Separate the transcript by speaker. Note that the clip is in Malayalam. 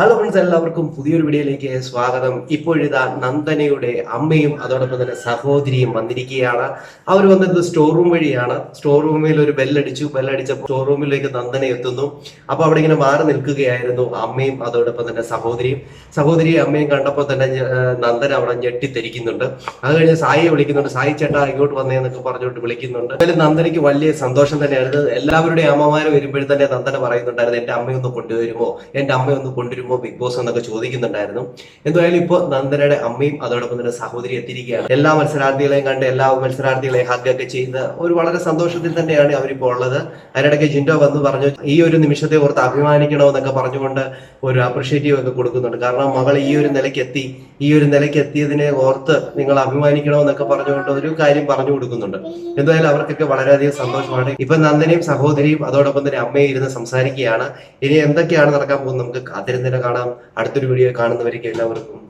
Speaker 1: ഹലോ ഫ്രണ്ട്സ് എല്ലാവർക്കും പുതിയൊരു വീഡിയോയിലേക്ക് സ്വാഗതം. ഇപ്പോഴിതാ നന്ദനയുടെ അമ്മയും അതോടൊപ്പം തന്നെ സഹോദരിയും വന്നിരിക്കുകയാണ്. അവർ വന്നത് സ്റ്റോർ റൂം വഴിയാണ്. സ്റ്റോർ റൂമിൽ ഒരു ബെല്ലടിച്ചു ബെല്ലടിച്ചപ്പോൾ സ്റ്റോർ റൂമിലേക്ക് നന്ദന എത്തുന്നു. അപ്പൊ അവിടെ ഇങ്ങനെ മാറി നിൽക്കുകയായിരുന്നു അമ്മയും അതോടൊപ്പം തന്നെ സഹോദരിയും. സഹോദരിയും അമ്മയും കണ്ടപ്പോൾ തന്നെ നന്ദന അവിടെ ഞെട്ടിത്തിരിക്കുന്നുണ്ട്. അത് കഴിഞ്ഞ് സായിയെ വിളിക്കുന്നുണ്ട്. സായി ചേട്ടാ ഇങ്ങോട്ട് വന്നേന്നൊക്കെ പറഞ്ഞോട്ട് വിളിക്കുന്നുണ്ട്. അതിൽ നന്ദനയ്ക്ക് വലിയ സന്തോഷം തന്നെയാണ് എല്ലാവരുടെയും അമ്മമാര് വരുമ്പോഴും തന്നെ നന്ദന പറയുന്നുണ്ടായിരുന്നു എന്റെ അമ്മയൊന്ന് കൊണ്ടുവരുമോ? എന്റെ അമ്മയൊന്ന് കൊണ്ടുവരുമോ? ബിഗ് ബോസ് എന്നൊക്കെ ചോദിക്കുന്നുണ്ടായിരുന്നു. എന്തായാലും ഇപ്പോൾ നന്ദനയുടെ അമ്മയും അതോടൊപ്പം തന്നെ സഹോദരി എത്തിയിരിക്കുകയാണ്. എല്ലാ മത്സരാർത്ഥികളെയും കണ്ട് എല്ലാ മത്സരാർത്ഥികളെയും ഹഗ് ഒക്കെ ചെയ്ത് ഒരു വളരെ സന്തോഷത്തിൽ തന്നെയാണ് അവരിപ്പോൾ ഉള്ളത്. അതിനിടയ്ക്ക് ജിൻഡോ വന്ന് പറഞ്ഞു ഈ ഒരു നിമിഷത്തെ ഓർത്ത് അഭിമാനിക്കണമെന്നൊക്കെ പറഞ്ഞുകൊണ്ട് ഒരു അപ്രിഷ്യേറ്റീവ് ഒക്കെ കൊടുക്കുന്നുണ്ട്. കാരണം മകൾ ഈ ഒരു നിലയ്ക്ക് എത്തി ഈ ഒരു നിലയ്ക്ക് എത്തിയതിനെ ഓർത്ത് നിങ്ങൾ അഭിമാനിക്കണമെന്നൊക്കെ പറഞ്ഞുകൊണ്ട് ഒരു കാര്യം പറഞ്ഞു കൊടുക്കുന്നുണ്ട്. എന്തായാലും അവർക്കൊക്കെ വളരെയധികം സന്തോഷമാണ്. ഇപ്പൊ നന്ദനയും സഹോദരിയും അതോടൊപ്പം തന്നെ അമ്മയും ഇരുന്ന് സംസാരിക്കുകയാണ്. ഇനി എന്തൊക്കെയാണ് നടക്കാൻ പോകുന്നത്? നമുക്ക് കാത്തിരുന്നിട്ട് കാണാം. അടുത്തൊരു വീഡിയോ കാണുന്നവരേക്ക് എല്ലാവർക്കും